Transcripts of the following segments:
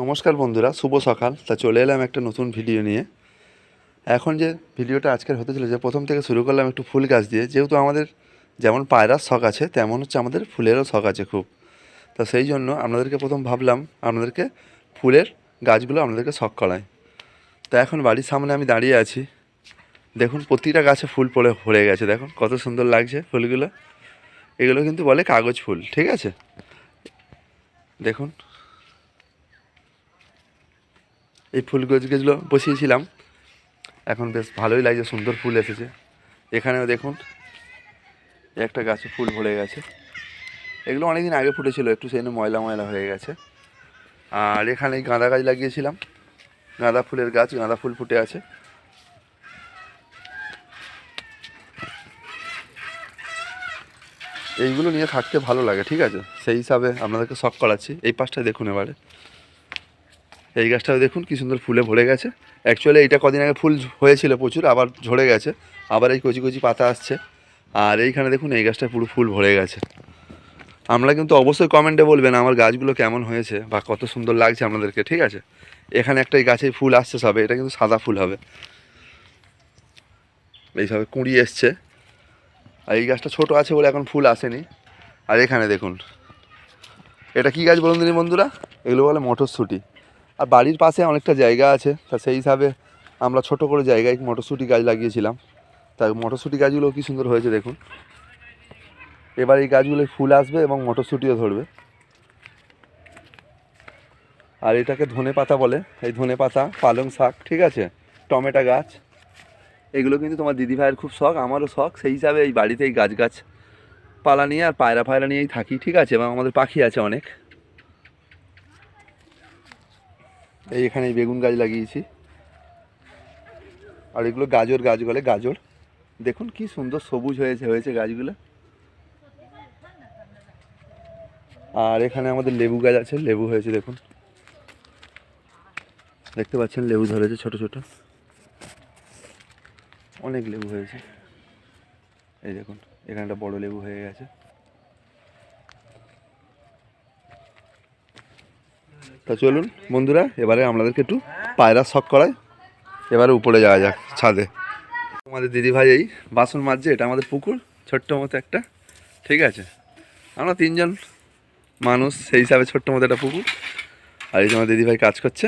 নমস্কার বন্ধুরা, শুভ সকাল। তা চলে এলাম একটা নতুন ভিডিও নিয়ে। এখন যে ভিডিওটা আজকের হতে চলেছে, প্রথম থেকে শুরু করলাম একটু ফুল গাছ দিয়ে। যেহেতু আমাদের যেমন পায়রার শখ আছে, তেমন হচ্ছে আমাদের ফুলেরও শখ আছে খুব। তা সেই জন্য আপনাদেরকে প্রথম ভাবলাম, আপনাদেরকে ফুলের গাছগুলো আপনাদেরকে শখ করায় তা এখন বাড়ির সামনে আমি দাঁড়িয়ে আছি। দেখুন, প্রতিটা গাছে ফুল পড়ে, ভরে গেছে। দেখুন, কত সুন্দর লাগছে ফুলগুলো। এগুলো কিন্তু বলে কাগজ ফুল, ঠিক আছে? দেখুন। এই ফুল গাছগুলো বসিয়েছিলাম। এখন বেশ ভালোই লাগছে, সুন্দর ফুল এসেছে। এখানেও দেখুন, একটা গাছে ফুল ভরে গেছে। এগুলো অনেকদিন আগে ফুটেছিল, একটু সেই ময়লা ময়লা হয়ে গেছে। আর এখানে গাঁদা গাছ লাগিয়েছিলাম। গাঁদা ফুলের গাছ, গাঁদা ফুল ফুটে আছে। এইগুলো নিয়ে থাকতে ভালো লাগে, ঠিক আছে? সেই হিসাবে আপনাদেরকে শখ করাচ্ছি। এই পাশটা দেখুন এবারে। এই গাছটাও দেখুন কি সুন্দর ফুলে ভরে গেছে। অ্যাকচুয়ালি এইটা কদিন আগে ফুল হয়েছিল প্রচুর, আবার ঝরে গেছে, আবার এই কচি কচি পাতা আসছে। আর এইখানে দেখুন এই গাছটা পুরো ফুল ভরে গেছে। আমরা কিন্তু অবশ্যই কমেন্টে বলবেন আমার গাছগুলো কেমন হয়েছে বা কত সুন্দর লাগছে আপনাদেরকে, ঠিক আছে? এখানে একটা গাছে ফুল আসছে সবে, এটা কিন্তু সাদা ফুল হবে। এইভাবে কুঁড়ি এসছে। আর এই গাছটা ছোট আছে বলে এখন ফুল আসেনি। আর এখানে দেখুন, এটা কি গাছ বলুন দিনি বন্ধুরা? এগুলো বলে মটরশুঁটি। আর বাড়ির পাশে অনেকটা জায়গা আছে, তা সেই হিসাবে আমরা ছোট করে জায়গায় মটরশুঁটি গাছ লাগিয়েছিলাম। তাই মটরশুঁটি গাছগুলো কি সুন্দর হয়েছে দেখুন। এবার এই গাছগুলোয় ফুল আসবে এবং মটরশুঁটিও ধরবে। আর এটাকে ধনে পাতা বলে, এই ধনে পাতা, পালং শাক, ঠিক আছে? টমেটো গাছ, এগুলো কিন্তু তোমার দিদি ভাইয়ের খুব শখ, আমারও শখ। সেই হিসাবে এই বাড়িতে এই গাছ গাছ পালা নিয়ে আর পায়রা ফায়রা নিয়েই থাকি, ঠিক আছে? এবং আমাদের পাখি আছে অনেক। এই এখানে বেগুন গাছ লাগিয়েছি। আর এগুলো গাজর, গাছ বলে গাজর। দেখুন কি সুন্দর সবুজ হয়েছে হয়েছে গাছগুলো। আর এখানে আমাদের লেবু গাছ আছে, লেবু হয়েছে, দেখুন। দেখতে পাচ্ছেন, লেবু ধরেছে ছোট ছোট। অনেক লেবু হয়েছে। এই দেখুন এখানে একটা বড় লেবু হয়ে গেছে। তা চলুন, বন্ধুরা, এবারে আপনাদেরকে একটু পায়রা শখ করায় এবারে উপরে যাওয়া যাক, ছাদে। আমাদের দিদিভাই এই বাসন মাজছে, এটা আমাদের পুকুর, ছোট্ট মতো একটা, ঠিক আছে? আমরা তিনজন মানুষ, সেই হিসাবে ছোট্ট মতো একটা পুকুর। আর এই আমার দিদিভাই কাজ করছে,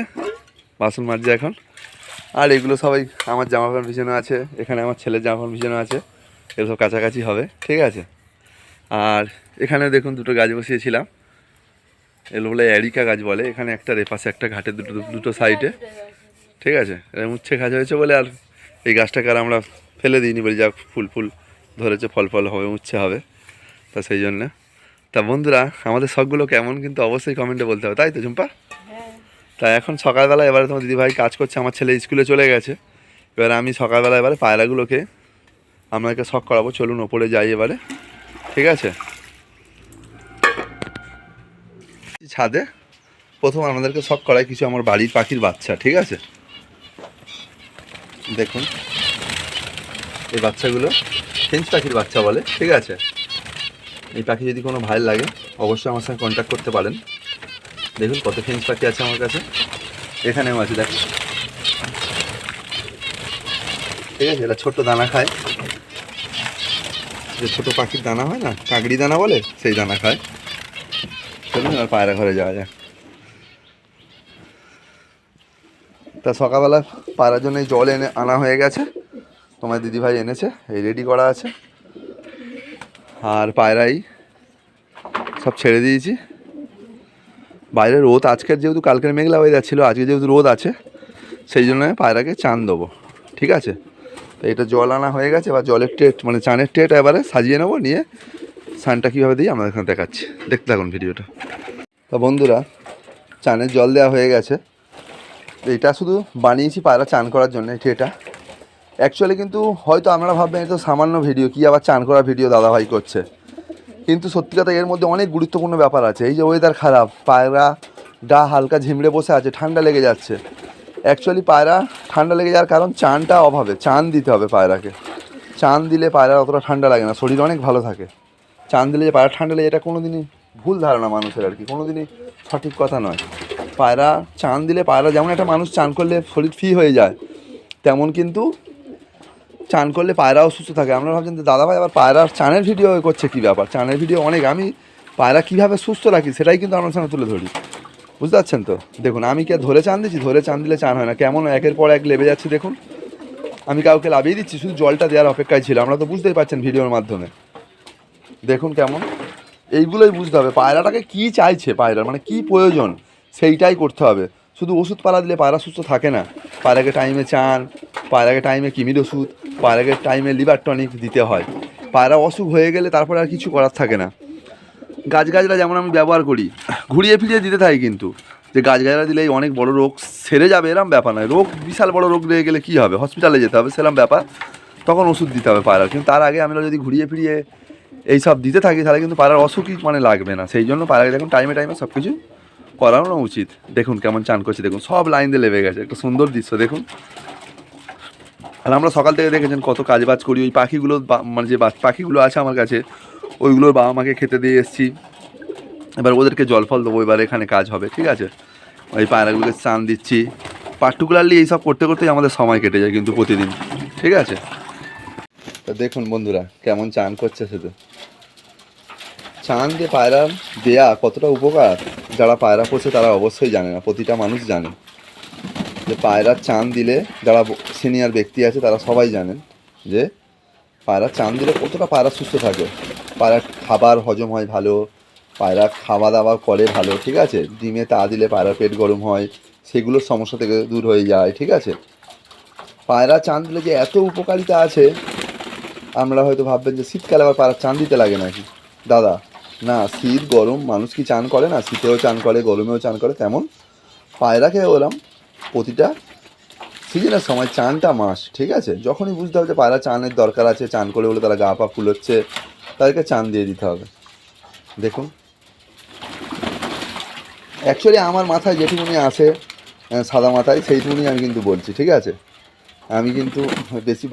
বাসন মাজছে এখন। আর এগুলো সবাই আমার জামা প্যান্ট পিছনে আছে, এখানে আমার ছেলের জামা প্যান্ট পিছনে আছে, এগুলো সব কাছাকাছি হবে, ঠিক আছে? আর এখানে দেখুন, দুটো গাছ বসিয়েছিলাম। এগুলো বলে অ্যারিকা গাছ বলে, এখানে একটা রেপাশে একটা ঘাটে দুটো দুটো সাইডে। ঠিক আছে? এরকম উচ্ছে গাছ হয়েছে বলে আর এই গাছটাকে আর আমরা ফেলে দিইনি বলি যাক ফুল ফুল ধরেছে, ফল ফল হবে, উচ্ছে হবে। তা সেই জন্যে। তা বন্ধুরা, আমাদের শখগুলো কেমন কিন্তু অবশ্যই কমেন্টে বলতে হবে, তাই তো ঝুম্পা? তা এখন সকালবেলা এবারে তোমার দিদিভাই কাজ করছে, আমার ছেলে স্কুলে চলে গেছে। এবারে আমি সকালবেলা এবারে পায়রাগুলোকে আপনাকে শখ করাবো, চলুন ওপরে যাই এবারে। ঠিক আছে? ছাদে। প্রথম আমাদেরকে শখ করায় কিছু আমার বাড়ির পাখির বাচ্চা, ঠিক আছে? দেখুন। এই বাচ্চাগুলো ফেঞ্চ পাখির বাচ্চা বলে, ঠিক আছে? এই পাখি যদি কোনো ভালো লাগে, অবশ্যই আমার সঙ্গে কন্ট্যাক্ট করতে পারেন। দেখুন কত ফেঞ্চ পাখি আছে আমার কাছে। এখানেও আছে, দেখুন। ঠিক আছে, এটা ছোট্ট দানা খায়। যে ছোটো পাখির দানা হয় না, কাকড়ি দানা বলে, সেই দানা খায়। আর পায়রা ঘরে যাওয়া যাক। তা সকালবেলা পায়রার জন্য জল এনে আনা হয়ে গেছে। তোমার দিদিভাই এনেছে, এই রেডি করা আছে। আর পায়রাই সব ছেড়ে দিয়েছি। বাইরে রোদ, আজকের যেহেতু, কালকের মেঘলা ওয়েদার ছিল, আজকে যেহেতু রোদ আছে, সেই জন্য পায়রাকে চান দেবো, ঠিক আছে? তো এটা জল আনা হয়ে গেছে, এবার জলের ট্রেট মানে চানের ট্রেট এবারে সাজিয়ে নেব, নিয়ে সানটা কীভাবে দিই আমাদের এখানে দেখাচ্ছি। দেখতে থাকুন ভিডিওটা। তা বন্ধুরা, চানের জল দেওয়া হয়ে গেছে। এটা শুধু বানিয়েছি পায়রা চান করার জন্য ট্রেটা অ্যাকচুয়ালি কিন্তু হয়তো আপনারা ভাববেন এটা সামান্য ভিডিও, কি আবার চান করা ভিডিও দাদাভাই করছে। কিন্তু সত্যি কথা এর মধ্যে অনেক গুরুত্বপূর্ণ ব্যাপার আছে। এই যে ওয়েদার খারাপ, পায়রা গা হালকা ঝিমড়ে বসে আছে, ঠান্ডা লেগে যাচ্ছে। অ্যাকচুয়ালি পায়রা ঠান্ডা লেগে যাওয়ার কারণ চানটা অভাবে, চান দিতে হবে পায়রাকে। চান দিলে পায়রার অতটা ঠান্ডা লাগে না, শরীর অনেক ভালো থাকে। চান দিলে যে পায়রা ঠান্ডা লেগে এটা কোনো দিনই ভুল ধারণা মানুষের আর কি কোনো দিনই সঠিক কথা নয়। পায়রা চান দিলে পায়রা যেমন একটা মানুষ চান করলে শরীর ফ্রি হয়ে যায়, তেমন কিন্তু চান করলে পায়রাও সুস্থ থাকে। আমরা ভাবছেন যে দাদাভাই আবার পায়রার চানের ভিডিও করছে কী ব্যাপার? চানের ভিডিও অনেক, আমি পায়রা কীভাবে সুস্থ রাখি সেটাই কিন্তু আপনার সামনে তুলে ধরি। বুঝতে পারছেন তো? দেখুন, আমি কি ধরে চান দিচ্ছি ধরে চান দিলে চান হয় না। কেমন একের পর এক লেবে যাচ্ছে, দেখুন। আমি কাউকে লাভিয়ে দিচ্ছি, শুধু জলটা দেওয়ার অপেক্ষায় ছিল। আমরা তো বুঝতেই পারছেন ভিডিওর মাধ্যমে। দেখুন কেমন। এইগুলোই বুঝতে হবে। পায়রাটাকে কি চাইছে পায়রার মানে কি প্রয়োজন? সেইটাই করতে হবে। শুধু ওষুধ পালা দিলে পায়রা সুস্থ থাকে না। পায়রাকে টাইমে চান, পায়রাকে টাইমে কিমির ওষুধ, পায়রাকে টাইমে লিভার টনিক দিতে হয়। পায়রা অসুখ হয়ে গেলে তারপরে আর কিছু করার থাকে না। গাছগাছরা যেমন আমি ব্যবহার করি, ঘুরিয়ে ফিরিয়ে দিতে থাকি কিন্তু। যে গাছগাছরা দিলেই অনেক বড় রোগ সেরে যাবে, এরম ব্যাপার নয়। রোগ, বিশাল বড় রোগ লেগে গেলে কী হবে? হসপিটালে যেতে হবে, সেরম ব্যাপার। তখন ওষুধ দিতে হবে পায়রা কিন্তু তার আগে আমরা যদি ঘুরিয়ে ফিরিয়ে এই সব দিতে থাকি, তাহলে কিন্তু পায়রার অসুখই মানে লাগবে না। সেই জন্য পায়রাকে দেখুন টাইমে টাইমে সব কিছু করানো উচিত। দেখুন কেমন চান করছে, দেখুন, সব লাইন দিয়ে লেবে গেছে। একটা সুন্দর দৃশ্য, দেখুন। আর আমরা সকাল থেকে দেখেছেন কত কাজ বাজ করি, ওই পাখিগুলো মানে যে পাখিগুলো আছে আমার কাছে, ওইগুলোর বাবা মাকে খেতে দিয়ে এসেছি। এবার ওদেরকে জল ফল দেবো, এবার এখানে কাজ হবে, ঠিক আছে? ওই পায়রাগুলোকে চান দিচ্ছি। পার্টিকুলারলি এইসব করতে করতেই আমাদের সময় কেটে যায় কিন্তু প্রতিদিন, ঠিক আছে? তা দেখুন বন্ধুরা, কেমন চান করছে শুধু। চান দিয়ে পায়রা দেয়া কতটা উপকার? যারা পায়রা পোষে তারা অবশ্যই জানে না, প্রতিটা মানুষ জানে। যে পায়রার চান দিলে যারা সিনিয়র ব্যক্তি আছে তারা সবাই জানেন যে পায়রা চান দিলে কতটা পায়রা সুস্থ থাকে। পায়রার খাবার হজম হয় ভালো, পায়রা খাওয়া দাওয়া করে ভালো, ঠিক আছে? ডিমে তা দিলে পায়রার পেট গরম হয়, সেগুলোর সমস্যা থেকে দূর হয়ে যায়, ঠিক আছে? পায়রা চান দিলে যে এত উপকারিতা আছে, আমরা হয়তো ভাববেন যে শীতকালে আবার পায়রা চান দিতে লাগে নাকি? দাদা না শীত গরম, মানুষ কি চান করে? না, শীতেও চান করে, গরমেও চান করে, তেমন। পায়রাকে ওরম প্রতিটা সিজনের সময়, চানটা মাস, ঠিক আছে? যখনই বুঝতে হবে যে পায়রা চানের দরকার আছে, চান করে বলে তারা গা পা ফুলোচ্ছে, তাদেরকে চান দিয়ে দিতে হবে। দেখুন। অ্যাকচুয়ালি আমার মাথায় যেটুকুনি আসে সাদা মাথায়, সেইটুকুনি আমি কিন্তু বলছি, ঠিক আছে? আমি কিন্তু বেশি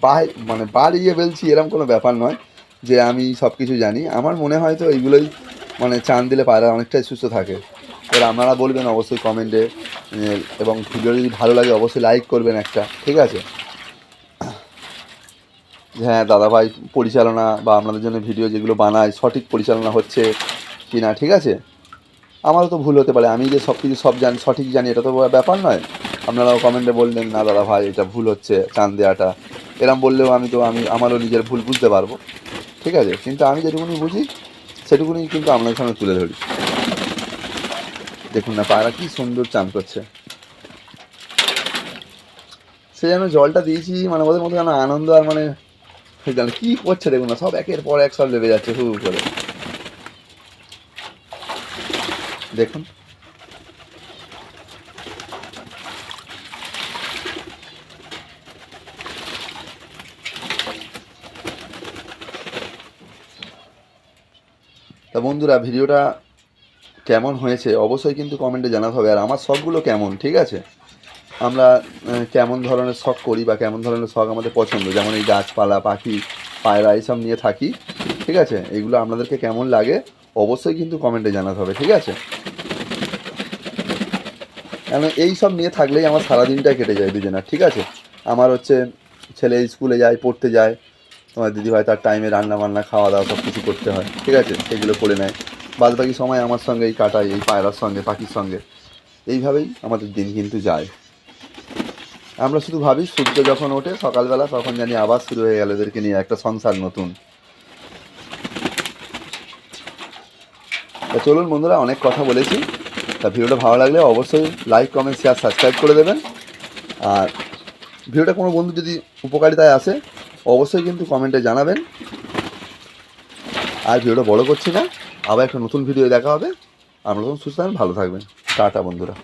বাই- মানে বাড়িয়ে বলছি এরকম কোনো ব্যাপার নয়। যে আমি সব কিছু জানি। আমার মনে হয় তো এইগুলোই মানে চান দিলে পায়রা অনেকটাই সুস্থ থাকে। এবার আপনারা বলবেন অবশ্যই কমেন্টে এবং ভিডিও যদি ভালো লাগে অবশ্যই লাইক করবেন একটা, ঠিক আছে? হ্যাঁ দাদাভাই পরিচালনা বা আপনাদের জন্য ভিডিও যেগুলো বানায়, সঠিক পরিচালনা হচ্ছে কি না ঠিক আছে? আমারও তো ভুল হতে পারে, আমি যে সব কিছু সব জানি, সঠিক জানি, এটা তো ব্যাপার নয়। আপনারাও কমেন্টে বললেন, না দাদা ভাই এটা ভুল হচ্ছে চান দেওয়াটা। এরম বললেও আমি তো, আমি, আমারও নিজের ভুল বুঝতে পারব। ঠিক আছে, কিন্তু আমি যেটুকুনি বুঝি, সেটুকুনি কিন্তু আপনাদের সামনে তুলে ধরি। দেখুন না, পায়রা কি সুন্দর চান করছে। সে যেন জলটা দিয়েছি মানে ওদের মধ্যে যেন আনন্দ আর মানে জানো কি করছে দেখুন না, সব একের পর এক সব লেবে যাচ্ছে হু করে। দেখুন তা বন্ধুরা, ভিডিওটা কেমন হয়েছে অবশ্যই কিন্তু কমেন্টে জানাতে হবে। আর আমার শখগুলো কেমন, ঠিক আছে? আমরা কেমন ধরনের শখ করি বা কেমন ধরনের শখ আমাদের পছন্দ? যেমন এই গাছপালা, পাখি, পায়রা, এইসব নিয়ে থাকি, ঠিক আছে? এগুলো আপনাদেরকে কেমন লাগে অবশ্যই কিন্তু কমেন্টে জানাতে হবে, ঠিক আছে? কেন এই সব নিয়ে থাকলেই আমার সারাদিনটাই কেটে যায় দুজনের, ঠিক আছে? আমার হচ্ছে ছেলে স্কুলে যায়, পড়তে যায় তোমার দিদি দিদিভাই তার টাইমে রান্না বান্না খাওয়া দাওয়া সব কিছু করতে হয়। ঠিক আছে? সেগুলো করে নেয়। বাদ বাকি সময় আমার সঙ্গেই কাটাই এই পায়রার সঙ্গে, পাখির সঙ্গে। এইভাবেই আমাদের দিন কিন্তু যায়। আমরা শুধু ভাবি, সূর্য যখন ওঠে সকালবেলা, তখন জানি আবার শুরু হয়ে গেল এদেরকে নিয়ে একটা সংসার নতুন। তা চলুন বন্ধুরা, অনেক কথা বলেছি। তা ভিডিওটা ভালো লাগলে অবশ্যই লাইক কমেন্ট শেয়ার সাবস্ক্রাইব করে দেবেন। আর ভিডিওটা কোনো বন্ধু যদি উপকারিতায় আসে অবশ্যই কিন্তু কমেন্টে জানাবেন। আর ভিডিওটা বড় করছি না, আবার একটা নতুন ভিডিও দেখা হবে। আপনারা তখন সুস্থ থাকবেন, ভালো থাকবেন। টাটা বন্ধুরা।